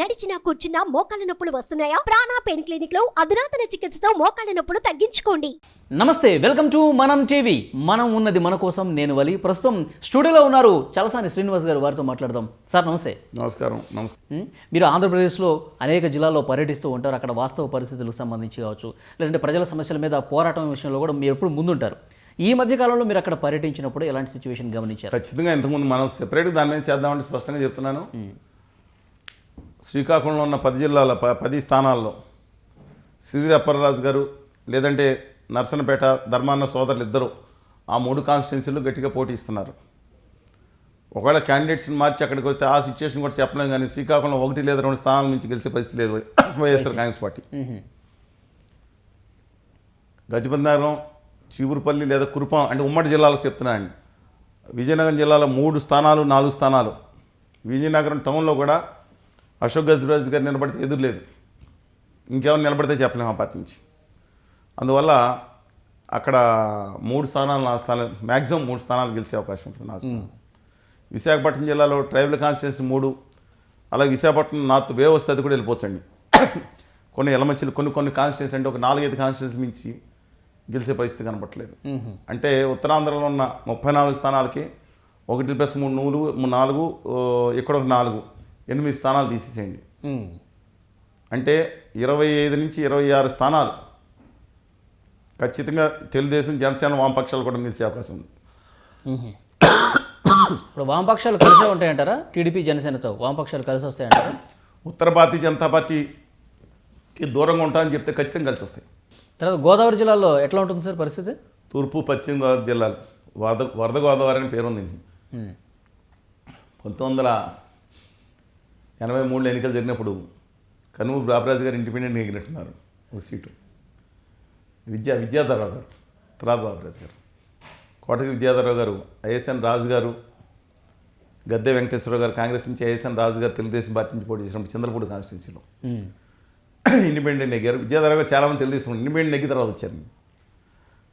నడిచినా కూర్చున్నా మోకాళ్ళ నొప్పులు వస్తున్నాయా? ప్రాణా పెయిన్ క్లినిక్లో అధునాతన చికిత్సతో మోకాళ్ళ నొప్పులు తగ్గించుకోండి. నమస్తే వెల్కమ్ టు మనం టీవీ. మనం ఉన్నది మన కోసం నేను వలి. ప్రస్తుతం స్టూడియోలో ఉన్నారు చలసాని శ్రీనివాస్ గారు వారితో మాట్లాడదాం. సార్ నమస్తే. నమస్కారం నమస్కారం? మీరు ఆంధ్రప్రదేశ్లో అనేక జిల్లాల్లో పర్యటిస్తూ ఉంటారు. అక్కడ వాస్తవ పరిస్థితులకు సంబంధించి కావచ్చు లేదంటే ప్రజల సమస్యల మీద పోరాటం విషయంలో కూడా మీరు ఎప్పుడు ముందుంటారు. ఈ మధ్య కాలంలో మీరు అక్కడ పర్యటించినప్పుడు ఎలాంటి సిచ్యువేషన్ గమనించారు? ఖచ్చితంగా ఇంతకుముందు మనం సెపరేట్గా దాని మీద చేద్దామంటే స్పష్టంగా చెప్తున్నాను. శ్రీకాకుళంలో ఉన్న పది జిల్లాల ప పది స్థానాల్లో సిదిరి అప్పలరాజు గారు లేదంటే నర్సనపేట ధర్మాన్న సోదరులు ఇద్దరు ఆ మూడు కాన్స్టిట్యున్సీలు గట్టిగా పోటీ ఇస్తున్నారు. ఒకవేళ క్యాండిడేట్స్ని మార్చి అక్కడికి వస్తే ఆ సిచ్యువేషన్ కూడా చెప్పలేం కానీ శ్రీకాకుళం ఒకటి లేదా రెండు స్థానాల నుంచి గెలిచే పరిస్థితి లేదు వైఎస్ఆర్ కాంగ్రెస్ పార్టీ. గజపతినగరం చీపురుపల్లి లేదా కురుపం అంటే ఉమ్మడి జిల్లాలో చెప్తున్నానండి. విజయనగరం జిల్లాలో మూడు స్థానాలు నాలుగు స్థానాలు. విజయనగరం టౌన్లో కూడా అశోక్ గజరాజ్ గారు నిలబడితే ఎదురులేదు ఇంకేమైనా నిలబడితే చెప్పలేము ఆ పార్టీ నుంచి. అందువల్ల అక్కడ మూడు స్థానాలు నా స్థానాలు మ్యాక్సిమం మూడు స్థానాలు గెలిచే అవకాశం ఉంటుంది నా స్థానం విశాఖపట్నం జిల్లాలో ట్రైబల్ కాన్స్టిట్యున్సీ మూడు అలాగే విశాఖపట్నం నార్త్ వే వస్తే అది కూడా వెళ్ళిపోవచ్చండి. కొన్ని ఎలమంచిలు కొన్ని కొన్ని కాన్స్టిట్యున్సీ అంటే ఒక నాలుగైదు కాన్స్టిట్యున్సీ మించి గెలిచే పరిస్థితి కనపట్లేదు. అంటే ఉత్తరాంధ్రలో ఉన్న ముప్పై నాలుగు స్థానాలకి ఒకటి ప్లస్ మూడు నూలు నాలుగు ఇక్కడ ఒక నాలుగు. ఎనిమిది స్థానాలు తీసేసేయండి. అంటే ఇరవై ఐదు నుంచి ఇరవై ఆరు స్థానాలు. ఖచ్చితంగా తెలుగుదేశం జనసేన వామపక్షాలు కూడా గెలిచే అవకాశం ఉంది. ఇప్పుడు వామపక్షాలు కలిసే ఉంటాయంటారా? టీడీపీ జనసేనతో వామపక్షాలు కలిసి వస్తాయంటారా? ఉత్తర భారతీయ జనతా పార్టీకి దూరంగా ఉంటామని చెప్తే ఖచ్చితంగా కలిసి వస్తాయి. తర్వాత గోదావరి జిల్లాలో ఎట్లా ఉంటుంది సార్ పరిస్థితి? తూర్పు పశ్చిమ గోదావరి జిల్లాలు. వరద వరద గోదావరి అని పేరు ఉంది. మ్మ్. పంతొమ్మిది వందల ఎనభై మూడులో ఎన్నికలు జరిగినప్పుడు కనుమూరు బాబరాజు గారు ఇండిపెండెంట్ ఎగినట్టున్నారు ఒక సీటు. విద్యా విద్యాధరరావు గారు తర్వాత బాబరాజు గారు. కోటకి విద్యాధరరావు గారు ఐఎస్ఎన్ రాజు గారు గద్దె వెంకటేశ్వరరావు గారు కాంగ్రెస్ నుంచి ఐఎస్ఎన్ రాజు గారు తెలుగుదేశం పార్టీ నుంచి పోటీ చేసినప్పుడు చంద్రపూడి కాన్స్టిట్యున్సీలో. ఇండిపెండెంట్ నెగ్గారు విద్యాధరరావు గారు చాలామంది తెలుగుదేశం ఇండిపెండెంట్ నెగ్గిన తర్వాత వచ్చారు.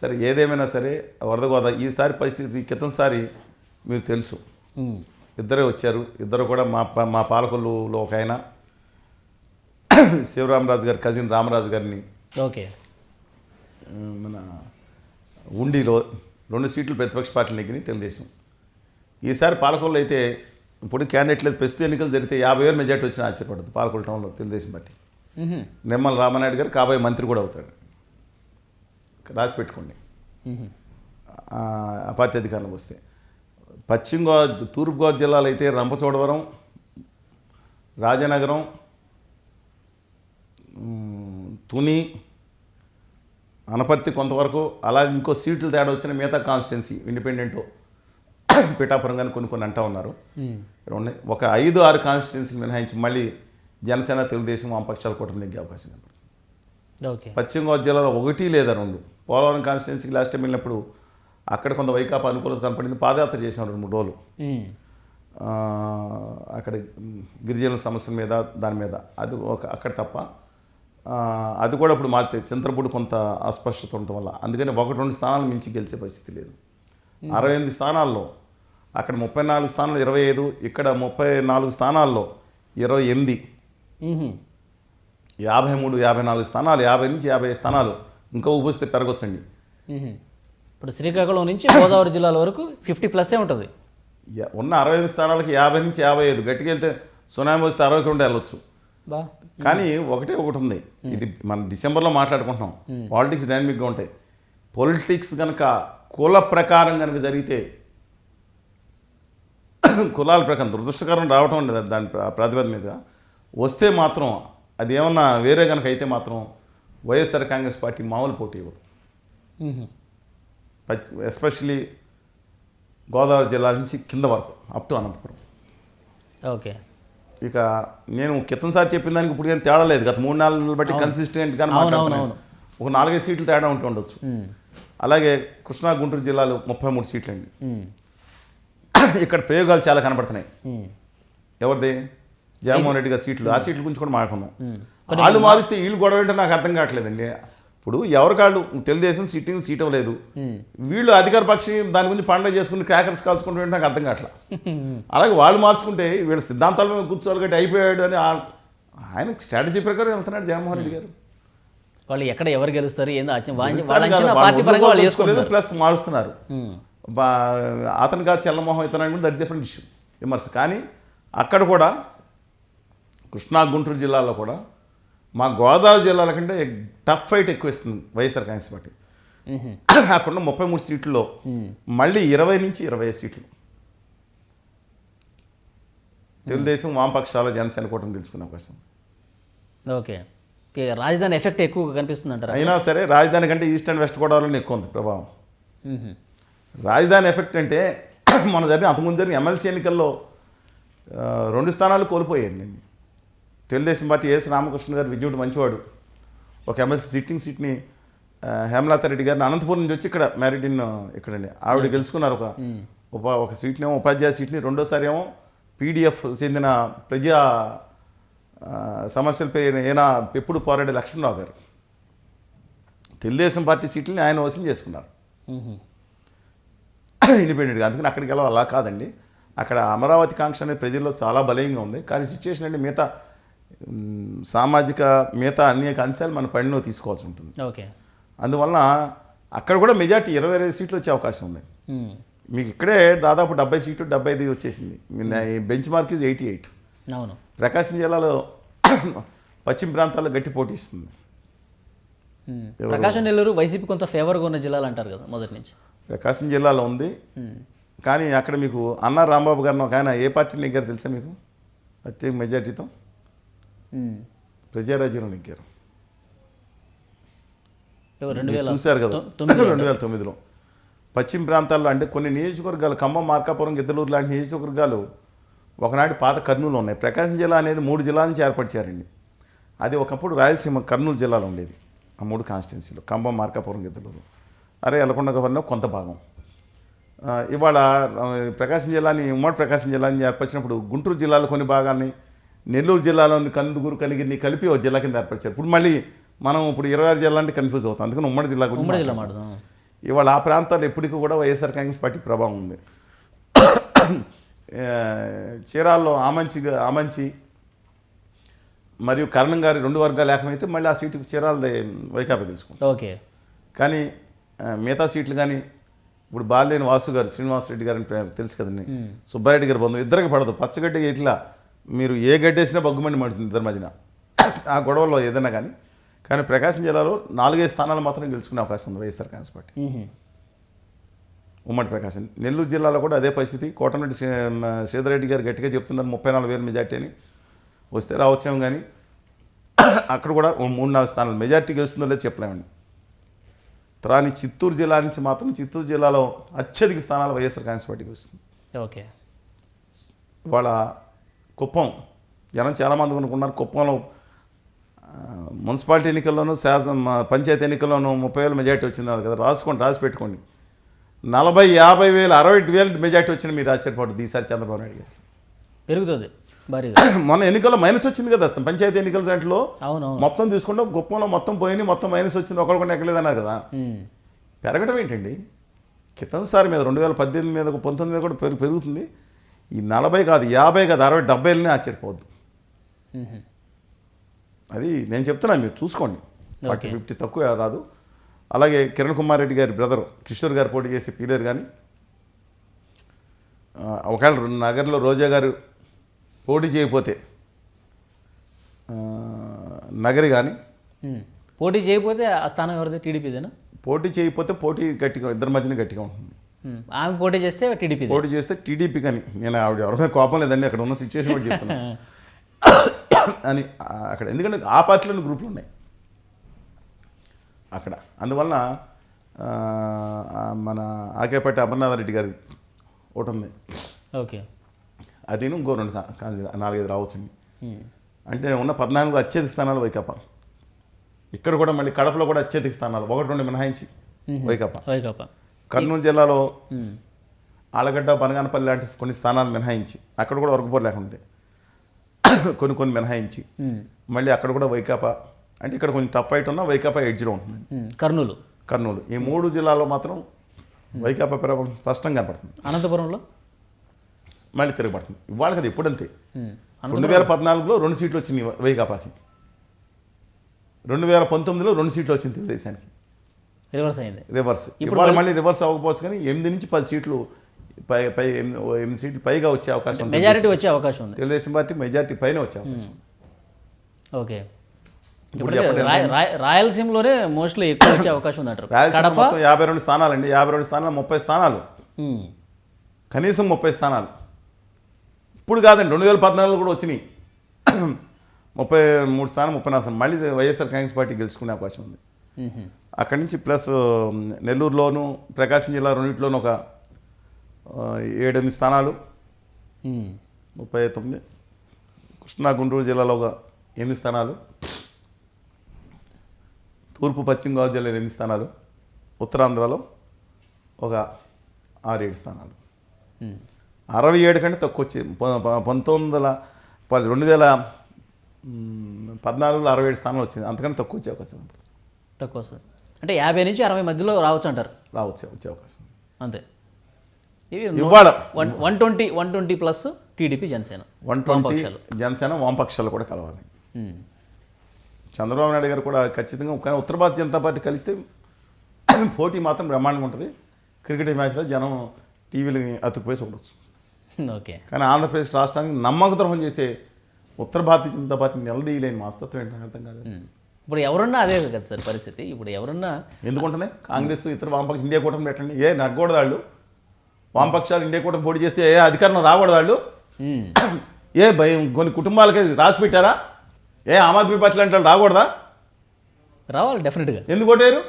సరే ఏదేమైనా సరే వరద గోదావరి ఈసారి పరిస్థితి క్రితంసారి మీకు తెలుసు. ఇద్దరే వచ్చారు. ఇద్దరు కూడా మా మా పాలకులలో ఒక ఆయన. శివరామరాజు గారి కజిన్ రామరాజు గారిని. ఓకే. మన ఉండిలో రెండు సీట్లు ప్రతిపక్ష పార్టీలు నెగ్గినాయి తెలుగుదేశం. ఈసారి పాలకుల్లో అయితే ఇప్పుడు క్యాండిడేట్ లేదు. ప్రస్తుత ఎన్నికలు జరిగితే యాభై వేలు మెజార్టీ వచ్చిన ఆశ్చర్యపడదు పాలకుల టౌన్లో తెలుగుదేశం పార్టీ. మ్మ్. నిమ్మల రామనాయుడు గారు కాబోయే మంత్రి కూడా అవుతాడు. రాసి పెట్టుకోండి. ఆ పార్టీ అధికారంలోకి వస్తే. పశ్చిమ గోదావరి తూర్పుగోదావరి జిల్లాలో అయితే రంపచోడవరం రాజనగరం తుని అనపర్తి కొంతవరకు అలాగే ఇంకో సీట్లు తేడా వచ్చిన మిగతా కాన్స్టిట్యున్సీ ఇండిపెండెంట్ పిఠాపురం కానీ కొన్ని కొన్ని అంటూ ఉన్నారు. ఉన్నాయి. ఒక ఐదు ఆరు కాన్స్టిట్యున్సీలు మినహాయించి మళ్ళీ జనసేన తెలుగుదేశం వామపక్షాల కూటమి నెగ్గే అవకాశం కనపడుతుంది ఓకే. పశ్చిమ గోదావరి జిల్లాలో ఒకటి లేదా రెండు. పోలవరం కాన్స్టిట్యున్సీకి లాస్ట్ టైం వెళ్ళినప్పుడు అక్కడ కొంత వైకాపా అనుకూలత కనపడింది. పాదయాత్ర చేసాం రెండు మూడు రోజులు. అక్కడ గిరిజనుల సమస్యల మీద దాని మీద. అది ఒక అక్కడ తప్ప అది కూడా ఇప్పుడు మారితే చింతలపూడి కొంత అస్పష్టత ఉండటం వల్ల. అందుకని ఒకటి రెండు స్థానాలు మించి గెలిచే పరిస్థితి లేదు. అరవై ఎనిమిది స్థానాల్లో అక్కడ ముప్పై నాలుగు స్థానాలు ఇరవై ఐదు ఇక్కడ ముప్పై నాలుగు స్థానాల్లో ఇరవై ఎనిమిది. యాభై మూడు యాభై నాలుగు స్థానాలు యాభై నుంచి యాభై స్థానాలు. ఇంకా ఊపిస్తే పెరగొచ్చండి. ఇప్పుడు శ్రీకాకుళం నుంచి గోదావరి జిల్లాల వరకు ఫిఫ్టీ ప్లస్సే ఉంటుంది. ఉన్న అరవై ఎనిమిది స్థానాలకి యాభై నుంచి యాభై ఐదు గట్టిగా వెళ్తే సునామీ వస్తే అరవైకి ఉండి వెళ్ళొచ్చు. బా. కానీ ఒకటే ఒకటి ఉంది. ఇది మనం డిసెంబర్లో మాట్లాడుకుంటున్నాం. పాలిటిక్స్ డైనమిక్గా ఉంటాయి. పొలిటిక్స్ కనుక కుల ప్రకారం కనుక జరిగితే కులాల ప్రకారం దురదృష్టకరం రావటం ఉండదు దాని ప్ర- ప్రాతిపదిక మీద. వస్తే మాత్రం అది ఏమన్నా వేరే కనుక అయితే మాత్రం వైఎస్ఆర్ కాంగ్రెస్ పార్టీ మామూలు పోటీ ఇవ్వదు. ఎస్పెషలీ గోదావరి జిల్లా నుంచి కింద వరకు అప్ టు అనంతపురం. ఓకే. ఇక నేను క్రితంసారి చెప్పిన దానికి ఇప్పుడు ఏం తేడా లేదు. గత మూడు నెలలు బట్టి కన్సిస్టెంట్గానే అవును, మాట్లాడుతున్నాను. ఒక నాలుగైదు సీట్లు తేడా ఉంటూ ఉండొచ్చు. అలాగే కృష్ణా గుంటూరు జిల్లాలు ముప్పై మూడు సీట్లు అండి. ఇక్కడ ప్రయోగాలు చాలా కనబడుతున్నాయి మ్మ్. ఎవరిది? జగన్మోహన్ రెడ్డి గారి సీట్లు. ఆ సీట్ల గురించి కూడా మాట్లాడుకుందాం. మ్మ్. వాళ్ళు మారిస్తే వీళ్ళు గొడవ ఏంటో నాకు అర్థం కావట్లేదండి. ఇప్పుడు ఎవరికాళ్ళు తెలుగుదేశం సిట్టింగ్ సీట్ ఇవ్వలేదు వీళ్ళు అధికార పక్షి దాని గురించి పండుగ చేసుకుని క్రాకర్స్ కాల్చుకుంటూ నాకు అర్థం కావట్లా. అలాగే వాళ్ళు మార్చుకుంటే వీళ్ళ సిద్ధాంతాల మీద కూర్చోవాలి కాబట్టి అయిపోయాడు అని ఆయన స్ట్రాటజీ ప్రకారం వెళ్తున్నాడు జగన్మోహన్ రెడ్డి గారు. వాళ్ళు ఎక్కడ ఎవరు గెలుస్తారు ఏందో ప్లస్ మారుస్తున్నారు. అతను కాదు చల్లమోహం ఇతను కూడా దట్ డిఫరెంట్ ఇష్యూ విమర్శ. కానీ అక్కడ కూడా కృష్ణా గుంటూరు జిల్లాలో కూడా మా గోదావరి జిల్లాల కంటే టఫ్ ఫైట్ ఎక్కువ ఇస్తుంది వైఎస్ఆర్ కాంగ్రెస్ పార్టీ. మ్మ్. అక్కడ ముప్పై మూడు సీట్లలో మళ్ళీ ఇరవై నుంచి ఇరవై సీట్లు. తెలుగుదేశం వామపక్షాల జనసేన కూటమి గెలుచుకునే అవకాశం. ఓకే. ఓకే రాజధాని ఎఫెక్ట్ ఎక్కువగా కనిపిస్తుంది అంటారా అయినా సరే రాజధాని కంటే ఈస్ట్ అండ్ వెస్ట్ గోదావరిలోనే ఎక్కువ ఉంది ప్రభావం. రాజధాని ఎఫెక్ట్ అంటే మన జరిగిన అంతకుముందు జరిగిన ఎమ్మెల్సీ ఎన్నికల్లో రెండు స్థానాలు కోల్పోయారు నేను తెలుగుదేశం పార్టీ ఎస్ రామకృష్ణ గారు విజయుడు మంచివాడు. ఒక ఎమ్మెల్సీ సిట్టింగ్ సీట్ని ఆ, హేమలత రెడ్డి గారిని అనంతపురం నుంచి వచ్చి ఇక్కడ మ్యారిడిన్ ఇక్కడండి. ఆవిడ గెలుచుకున్నారు ఒక ఉప ఒక సీట్ని ఏమో ఉపాధ్యాయ సీట్ని రెండోసారి ఏమో పీడిఎఫ్ చెందిన ప్రజా సమస్యలపై ఈయన ఎప్పుడు పోరాడే లక్ష్మణరావు గారు. తెలుగుదేశం పార్టీ సీట్లని ఆయన వసూలు చేసుకున్నారు. ఇండిపెండెంట్గా అందుకని అక్కడికి వెళ్ళాలి. అలా కాదండి. అక్కడ అమరావతి కాంక్ష అనేది ప్రజల్లో చాలా బలంగా ఉంది. కానీ సిచ్యువేషన్ అంటే మిగతా సామాజిక మిగతా అనేక అంశాలు మన పరిణిలో తీసుకోవాల్సి ఉంటుంది. ఓకే. అందువలన అక్కడ కూడా మెజార్టీ ఇరవై ఇరవై సీట్లు వచ్చే అవకాశం ఉంది. మీకు ఇక్కడే దాదాపు డెబ్బై సీట్లు డెబ్బై ఐదు వచ్చేసింది. Benchmark is eighty eight. అవును. ప్రకాశం జిల్లాలో పశ్చిమ ప్రాంతాల్లో గట్టి పోటీ ఇస్తుంది. ప్రకాశం నెల్లూరు వైసీపీ కొంత ఫేవర్గా ఉన్న జిల్లాలు అంటారు కదా మొదటి నుంచి. ప్రకాశం జిల్లాలో ఉంది. కానీ అక్కడ మీకు అన్న రాంబాబు గారిని ఒక ఆయన ఏ పార్టీ నెగ్గారు తెలుసా మీకు? అత్యంత మెజార్టీతో. ప్రజారాజ్యంలో వేల చూశారు కదా. రెండు వేల తొమ్మిదిలో. పశ్చిమ ప్రాంతాల్లో అంటే కొన్ని నియోజకవర్గాలు ఖమ్మం మార్కాపురం గిద్దలూరు లాంటి నియోజకవర్గాలు ఒకనాటి పాత కర్నూలు ఉన్నాయి. ప్రకాశం జిల్లా అనేది మూడు జిల్లాల నుంచి ఏర్పరిచారండి. అది ఒకప్పుడు రాయలసీమ కర్నూలు జిల్లాలో ఉండేది. ఆ మూడు కాన్స్టిట్యున్సీలు ఖమ్మం మార్కాపురం గిద్దలూరు. అరే ఎలకొండ గవర్నర్ కొంత భాగం. ఇవాళ ప్రకాశం జిల్లాని ఉమ్మడి ప్రకాశం జిల్లాని ఏర్పరిచినప్పుడు గుంటూరు జిల్లాలో కొన్ని భాగాన్ని నెల్లూరు జిల్లాలోని కందుకూరు కలిగిరిని కలిపి ఒక జిల్లా కింద ఏర్పరిచారు ఇప్పుడు మళ్ళీ మనం ఇప్పుడు ఇరవై ఆరు జిల్లా అంటే కన్ఫ్యూజ్ అవుతాం. అందుకని ఉమ్మడి జిల్లా ఉమ్మడి జిల్లా ఇవాళ ఆ ప్రాంతాల్లో ఎప్పటికీ కూడా వైఎస్ఆర్ కాంగ్రెస్ పార్టీ ప్రభావం ఉంది. చీరాల్లో ఆమంచి ఆమంచి మరియు కరణం గారి రెండు వర్గాలు ఏకమైతే మళ్ళీ ఆ సీటు చీరాలదే వైకాపా గెలుచుకుంటాం ఓకే. కానీ మిగతా సీట్లు కానీ ఇప్పుడు బాలేని వాసు గారు శ్రీనివాసరెడ్డి గారు అని తెలుసు కదండి. సుబ్బారెడ్డి గారి బంధువు ఇద్దరికి పడదు. పచ్చగడ్డి ఇట్లా మీరు ఏ గడ్డేసినా బగ్గుమండి మండుతుంది ఇద్దరి మధ్యన. ఆ గొడవలో ఏదైనా కానీ. కానీ ప్రకాశం జిల్లాలో నాలుగైదు స్థానాలు మాత్రం గెలుచుకునే అవకాశం ఉంది వైఎస్ఆర్ కాంగ్రెస్ పార్టీ. ఉమ్మడి ప్రకాశం. నెల్లూరు జిల్లాలో కూడా అదే పరిస్థితి. కోటమిరెడ్డి శ్రీధరెడ్డి గారు గట్టిగా చెప్తున్నారు ముప్పై నాలుగు వేలు మెజార్టీ అని. వస్తే రావచ్చేమో కానీ అక్కడ కూడా మూడు నాలుగు స్థానాలు. మెజార్టీ గెలుస్తుందో లేదో చెప్పలేమండి. త్రాని చిత్తూరు జిల్లా నుంచి మాత్రం చిత్తూరు జిల్లాలో అత్యధిక స్థానాలు వైఎస్ఆర్ కాంగ్రెస్ పార్టీకి వస్తుంది. ఓకే. ఇవాళ కుప్పం. జనం చాలామంది అనుకున్నారు కుప్పంలో మున్సిపాలిటీ ఎన్నికల్లోనూ శాసన పంచాయతీ ఎన్నికల్లోనూ ముప్పై వేల మెజార్టీ వచ్చింది కదా. రాసుకోండి రాసి పెట్టుకోండి. నలభై యాభై వేలు అరవై వేలు మెజార్టీ వచ్చిన మీరు ఆశ్చర్యపడుతుంది ఈసారి చంద్రబాబు నాయుడు గారు. పెరుగుతుంది మొన్న ఎన్నికల్లో మైనస్ వచ్చింది కదా. అసలు పంచాయతీ ఎన్నికల దాంట్లో మొత్తం తీసుకుంటే కుప్పంలో మొత్తం పోయి మొత్తం మైనస్ వచ్చింది ఒకళ్ళు కూడా ఎక్కలేదు అన్నారు కదా. పెరగడం ఏంటండి? క్రితంసారి మీద రెండు వేల పద్దెనిమిది మీద పంతొమ్మిది మీద కూడా పెరుగు పెరుగుతుంది. ఈ నలభై కాదు యాభై కాదు అరవై డెబ్బైలనే ఆశ్చర్యపోవద్దు. అది నేను చెప్తున్నాను మీరు చూసుకోండి ఫార్టీ. ఫిఫ్టీ తక్కువ రాదు అలాగే కిరణ్ కుమార్ రెడ్డి గారి బ్రదర్ కిషోర్ గారు పోటీ చేసి పీలేరు కానీ ఒకవేళ నగర్లో రోజా గారు పోటీ చేయకపోతే నగరి కానీ. పోటీ చేయకపోతే ఆ స్థానం ఎవరిది టీడీపీదేనా పోటీ చేయకపోతే పోటీ గట్టిగా ఇద్దరి మధ్యన గట్టిగా ఉంటుంది. ఆమె పోటీ చేస్తే టీడీపీ పోటీ చేస్తే టీడీపీ కానీ. నేను ఆవిడ ఎవరిపై కోపం లేదండి అక్కడ ఉన్న సిచ్యువేషన్ కూడా చెప్తున్నాను అని అక్కడ. ఎందుకంటే ఆ పార్టీలోని గ్రూపులు ఉన్నాయి. అక్కడ. ఆ, మన ఆకేపట్టి అమర్నాథ్ రెడ్డి గారి ఒకటి ఉంది ఓకే. అది ఇంకో రెండు నాలుగైదు రావచ్చండి. అంటే ఉన్న పద్నాలుగు అత్యధిక స్థానాలు వైకాపా. ఇక్కడ కూడా మళ్ళీ కడపలో కూడా అత్యధిక స్థానాలు. ఒకటి రెండు మినహాయించి వైకాపా. వైకాపా. కర్నూలు జిల్లాలో. ఆలగడ్డ బనగానపల్లి లాంటి కొన్ని స్థానాలు మినహాయించి అక్కడ కూడా వర్గపోరు లేకుండే కొన్ని కొన్ని మినహాయించి. మళ్ళీ అక్కడ కూడా వైకాపా అంటే ఇక్కడ కొంచెం టఫ్ ఫైట్ ఉన్నా వైకాపా ఎడ్జ్లో ఉంటుంది. కర్నూలు. కర్నూలు. ఈ మూడు జిల్లాల్లో మాత్రం వైకాపా ప్రభావం స్పష్టంగా కనపడుతుంది. అనంతపురంలో? మళ్ళీ తిరగబడుతుంది. ఇవాళ కదా ఎప్పుడంతే. రెండు వేల పద్నాలుగులో రెండు సీట్లు వచ్చినాయి వైకాపాకి. రెండు వేల పంతొమ్మిదిలో రెండు సీట్లు వచ్చింది తెలుగుదేశానికి. రివర్స్ అయింది. రివర్స్. ఇప్పుడు మళ్ళీ రివర్స్ అవ్వకపోవచ్చు కానీ ఎనిమిది నుంచి పది సీట్లు పై పై ఎనిమిది సీట్లు పైగా వచ్చే అవకాశం ఉంది. మెజారిటీ వచ్చే అవకాశం ఉంది. తెలుగుదేశం పార్టీ మెజారిటీ పైన వచ్చే అవకాశం ఓకే. రాయలసీమలోనే మోస్ట్లీ ఎక్కువ వచ్చే అవకాశం ఉంది అంటారు. రాయలసీమ మొత్తం యాభై రెండు స్థానాలండి. యాభై రెండు స్థానాలు ముప్పై స్థానాలు. కనీసం ముప్పై స్థానాలు. ఇప్పుడు కాదండి రెండు వేల పద్నాలుగులో కూడా వచ్చినాయి. ముప్పై మూడు స్థానం ముప్పై నాలుగు స్థానం. మళ్ళీ వైఎస్ఆర్ కాంగ్రెస్ పార్టీ గెలుచుకునే అవకాశం ఉంది. అక్కడి నుంచి ప్లస్ నెల్లూరులోను ప్రకాశం జిల్లా రెండింటిలోనూ ఒక ఏడెనిమిది స్థానాలు. ముప్పై తొమ్మిది. కృష్ణా గుంటూరు జిల్లాలో ఒక ఎనిమిది స్థానాలు. తూర్పు పశ్చిమ గోదావరి జిల్లాలో ఎనిమిది స్థానాలు. ఉత్తరాంధ్రలో ఒక ఆరేడు స్థానాలు. ఉమ్. అరవై ఏడు కంటే తక్కువ వచ్చి పంతొమ్మిది వందల రెండు వేల పద్నాలుగులో అరవై ఏడు స్థానాలు వచ్చింది. అంతకన్నా తక్కువ వచ్చే అవకాశం. తక్కువ వస్తుంది అంటే యాభై నుంచి అరవై మధ్యలో రావచ్చు అంటారు. రావచ్చు వచ్చే అవకాశం. అంతే. ఇవి ఇవాళ one one twenty one twenty plus TDP Janasena. One twenty. Janasena వామపక్షాలు కూడా కలవాలి. చంద్రబాబు నాయుడు గారు కూడా ఖచ్చితంగా కానీ ఉత్తర భారతీయ జనతా పార్టీ కలిస్తే పోటీ మాత్రం బ్రహ్మాండంగా ఉంటుంది. క్రికెట్ మ్యాచ్లో జనం టీవీలు అతుకుపోయి చూడవచ్చు ఓకే. కానీ ఆంధ్రప్రదేశ్ రాష్ట్రానికి నమ్మక ద్రోహం చేసే ఉత్తర భారతీయ జనతా పార్టీ నిలదీయలేని మనస్తత్వం ఏంటో అర్థం కాదు. ఇప్పుడు ఎవరున్నా అదే కదా సార్ పరిస్థితి. ఇప్పుడు ఎవరున్నా ఎందుకుంటున్నాయి కాంగ్రెస్ ఇతర వామపక్ష ఇండియా కూటమి పెట్టండి. ఏ నగ్గకూడదు వాళ్ళు. వామపక్షాలు ఇండియా కూటమి పోటీ చేస్తే ఏ అధికారం రాకూడదు వాళ్ళు. ఏ భయం కొన్ని కుటుంబాలకి రాసి పెట్టారా? ఏ ఆమ్ ఆద్మీ పార్టీ లాంటి వాళ్ళు రాకూడదా? రావాలి డెఫినెట్గా. ఎందుకు ఓటేరు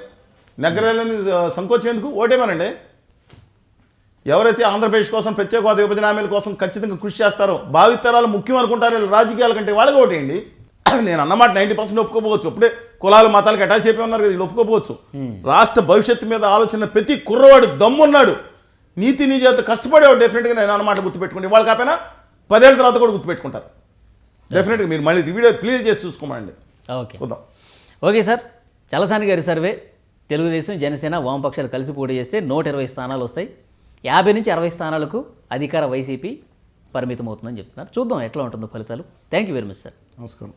నగరాలని సంకోచం ఎందుకు ఓటేమనండి ఎవరైతే ఆంధ్రప్రదేశ్ కోసం ప్రత్యేక హోదా విభజన హామీల కోసం ఖచ్చితంగా కృషి చేస్తారో భావితరాలు ముఖ్యం అనుకుంటారో రాజకీయాల కంటే వాళ్ళకి ఓటేయండి. నేను అన్నమాట నైంటీ పర్సెంట్ ఒప్పుకోపోవచ్చు ఇప్పుడే కులాలు మతాలకు అటాచ్ అయిపోయి ఉన్నారు కదా వీళ్ళు ఒప్పుకోపోవచ్చు రాష్ట్ర భవిష్యత్తు మీద ఆలోచన ప్రతి కుర్రవాడు దమ్మున్నాడు. నీతి నిజాత కష్టపడేవాడు డెఫినెట్గా నేను అన్నమాట గుర్తుపెట్టుకోండి. వాళ్ళు కాకపోయినా పదేళ్ళ తర్వాత కూడా గుర్తుపెట్టుకుంటారు. డెఫినెట్గా మీరు మళ్ళీ వీడియో క్లియర్ చేసి చూసుకోమండి. ఓకే. చూద్దాం. Okay sir. చలసాని గారి సర్వే. తెలుగుదేశం జనసేన వామపక్షాలు కలిసి పోటీ చేస్తే నూట ఇరవై స్థానాలు వస్తాయి. యాభై నుంచి అరవై స్థానాలకు అధికార వైసీపీ పరిమితం అవుతుందని చెప్తున్నారు. చూద్దాం ఎట్లా ఉంటుందో ఫలితాలు. Thank you very much sir నమస్కారం.